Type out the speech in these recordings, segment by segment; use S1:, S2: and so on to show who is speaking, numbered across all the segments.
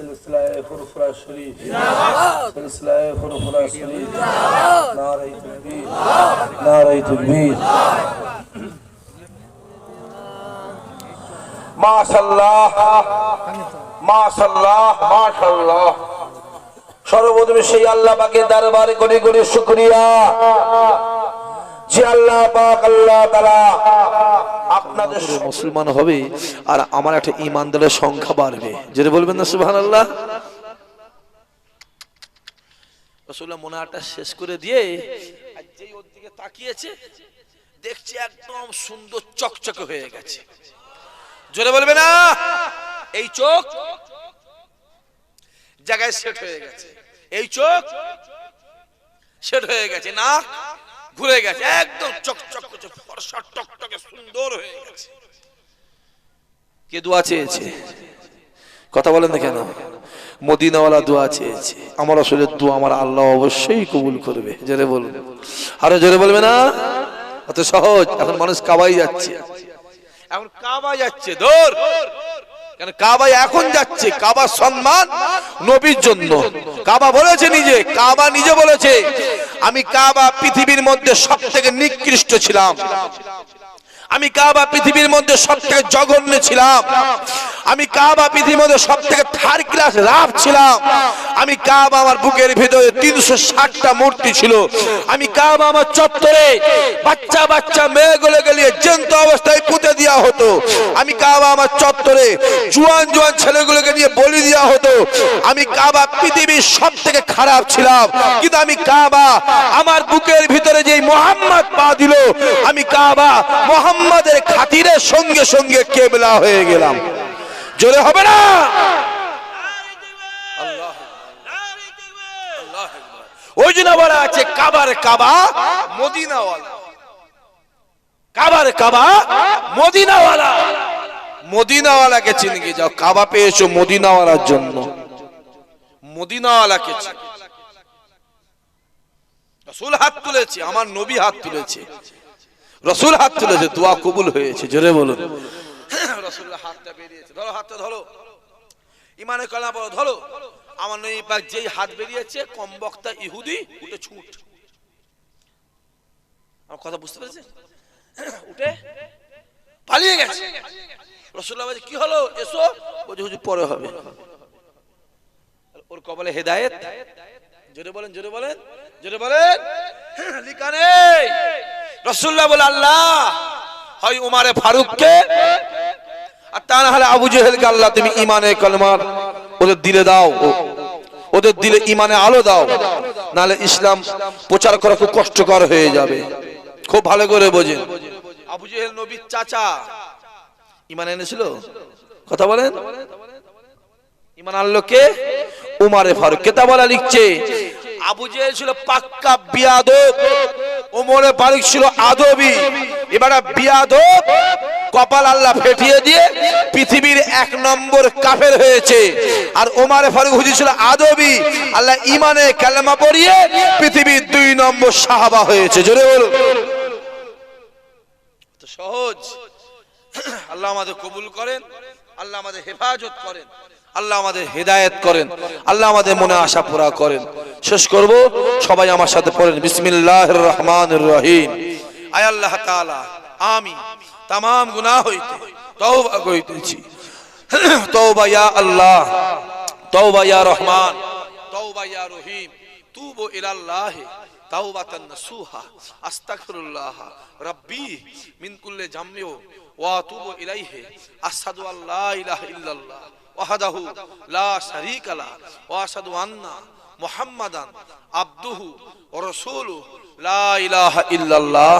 S1: সিলসিলায় ফুরফুরা শরীফ। সিলসিলায় ফুরফুরা শরীফ। নারাই তাকবীর নারাই তাকবীর মাশাআল্লাহ। মাশাআল্লাহ মাশাআল্লাহ। সর্বপ্রথমে সেই আল্লাহ পাকে দরবারে কোটি কোটি শুকরিয়া। যে আল্লাহ পাক আল্লাহ তাআলা আপনাদের
S2: মুসলমান হবে আর আমার একটা ইমানদারের সংখ্যা বাড়বে। যেটা বলবেন না সুবহান আল্লাহ এই চোখ জায়গায় হয়ে গেছে। এই চোখ হয়ে গেছে না ঘুরে গেছে, একদম চকচক টকটকে সুন্দর হয়ে গেছে। কে দোয়া চেয়েছে? কথা বলেন না কেন? মদিনাওয়ালা দোয়া চেয়েছে। আমার আসলে দোয়া আমার আল্লাহ অবশ্যই কবুল করবে। জোরে বলবে আরও জোরে বলবে না? অত সহজ। এখন মানুষ কাবাই যাচ্ছে। এখন কাবা যাচ্ছে দৌড় কেন কাবা এখন যাচ্ছে? কাবা সম্মান নবীর জন্য। কাবা বলেছে নিজে, কাবা নিজে বলেছে। আমি কাবা পৃথিবীর মধ্যে সব থেকে নিকৃষ্ট ছিলাম। আমি কাবা পৃথিবীর মধ্যে সব থেকে জঘন্য ছিলাম। আমি কাবা পৃথিবীর মধ্যে সব থেকে থার্ড ক্লাস রাফ ছিলাম। আমি কাবা আমার বুকের ভিতরে তিনশো ষাটটা মূর্তি ছিল। আমি কাবা আমার চত্বরে বাচ্চা বাচ্চা মেয়েগুলো গেলিয়ে জন্ত অবস্থায় পুঁতে দেওয়া হতো। আমি কাবা আমার চত্বরে জুয়ান জুয়ান ছেলেগুলোকে নিয়ে বলি দেওয়া হতো। আমি কাবা পৃথিবীর সব থেকে খারাপ ছিলাম। কিন্তু আমি কাবা আমার বুকের ভিতরে যে মোহাম্মদ পা দিল, আমি কাবা মোহাম্মদের খাতিরের সঙ্গে সঙ্গে কেবলা হয়ে গেলাম। জোরে হবে না। ওই জন্য বলা আছে, কাবার কাবা, মদিনাওয়ালা। কাবার কাবা, মদিনাওয়ালা। মদিনাওয়ালাকে চিনকে যাও, কাবা পেয়েছ মদিনাওয়ালার জন্য। মদিনাওয়ালাকে রসুল হাত তুলেছে, আমার নবী হাত তুলেছে। রসুল হাত তুলেছে, দোয়া কবুল হয়েছে, জোরে বলুন। রসুল্লাহ হাতটা বেরিয়েছে। ধরো হাতটা, ধরো। বলো ধরো। আমার নবী পাক যেই হাত বেরিয়েছে ইহুদি উঠে ছুট। আমার কথা বুঝতে পেরেছে উঠে পালিয়ে গেছে। কি হলো? এসো পরে হবে। ওর কবলে হেদায়েত। জোরে বলেন জোরে বলেন জোরে বলেন। লিখা নেই। রসুল্লাহ বলে, আল্লাহ, হয় উমারে ফারুককে তা না হলে আবু জেহেলকে আল্লাহ তুমি ইমানে কলমার ওদের দিলে দাও। ওদের দিলে ইমানে আলো দাও। নাহলে ইসলাম প্রচার করা খুব কষ্টকর হয়ে যাবে। খুব ভালো করে বোঝেন। আবু জেহেল নবীর চাচা। ইমান এনেছিল? কথা বলেন। ইমান আনলো কে? উমারে ফারুক। কেতাবালা লিখছে, আবু জেহেল ছিল পাক্কা বিয়াদব। ওমরে ফারুক ছিল আদবি। এবারে বিয়াদব কপাল আল্লাহ ফেটিয়ে দিয়ে পৃথিবীর এক নম্বর কাফের হয়েছে। আর ওমারে ফারুক হুজি ছিল আদবি। আল্লাহ ইমানে কালেমা পড়িয়ে পৃথিবীর দুই নম্বর সাহাবা হয়েছে। জোরে বলুন। সহজ। আল্লাহ আমাদের কবুল করেন। আল্লাহ আমাদের হেফাজত করেন। আল্লাহ আমাদের হেদায়েত করেন। আল্লাহ আমাদের মনে আশা পুরা করেন। শেষ করব। সবাই আমার সাথে পড়েন। বিসমিল্লাহির রহমান রহিম। আয় আল্লাহ আমি তাম গুনাহ হইতে তওবা করিতেছি তওবা ইয়া আল্লাহ তওবা ইয়া রহমান তওবা ইয়া রহিম তুবু ইলাল্লাহ তাওবাতান নাসুহা আস্তাগফিরুল্লাহ রাব্বি মিন কুল্লি জামমি ওয়া আতুবু ইলাইহি আশহাদু আল্লা ইলাহা ইল্লাল্লাহ ওয়াহদাহু লা শারীকা লা ওয়া আশহাদু আন্না মুহাম্মাদান আবদুহু ওয়া রাসূলুহু লা ইলাহা ইল্লাল্লাহ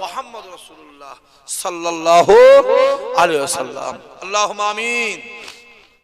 S2: মুহাম্মাদুর রসুল্লাহ সাল্লাহ আলাইহি ওয়াসাল্লাম। আল্লাহ আমিন।